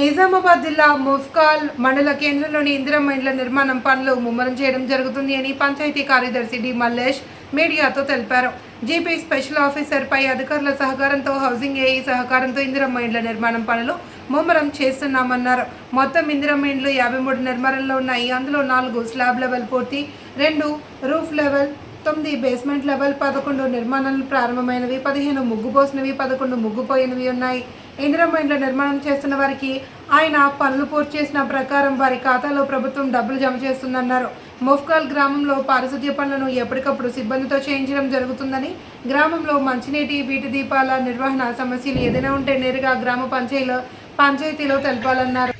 నిజామాబాద్ జిల్లా ముఫ్కాల్ మండల కేంద్రంలోని ఇందిరమ్మ ఇండ్ల నిర్మాణం పనులు ముమ్మరం చేయడం జరుగుతుంది అని పంచాయతీ కార్యదర్శి డి మల్లేష్ మీడియాతో తెలిపారు. జీపీ స్పెషల్ ఆఫీసర్పై అధికారుల సహకారంతో హౌసింగ్ ఏఈ సహకారంతో ఇందిరమ్మ ఇండ్ల నిర్మాణం పనులు ముమ్మరం చేస్తున్నామన్నారు. మొత్తం ఇందిరమ్మ ఇండ్లు యాభై మూడు నిర్మాణంలో ఉన్నాయి. అందులో నాలుగు స్లాబ్ లెవెల్ పూర్తి రెండు రూఫ్ లెవెల్ తొమ్మిది బేస్మెంట్ లెవెల్ పదకొండు నిర్మాణాలు ప్రారంభమైనవి పదిహేను ముగ్గు పోసినవి పదకొండు ముగ్గుపోయినవి ఉన్నాయి. ఇందిరమ్మ నిర్మాణం చేస్తున్న వారికి ఆయన పనులు పూర్తి చేసిన ప్రకారం వారి ఖాతాలో ప్రభుత్వం డబ్బులు జమ చేస్తుందన్నారు. ముఫ్కాల్ గ్రామంలో పారిశుద్ధ్య పనులను ఎప్పటికప్పుడు సిబ్బందితో చేయించడం జరుగుతుందని గ్రామంలో మంచినీటి వీటి దీపాల నిర్వహణ సమస్యలు ఏదైనా ఉంటే నేరుగా గ్రామ పంచాయతీలో పంచాయతీలో తెలపాలన్నారు.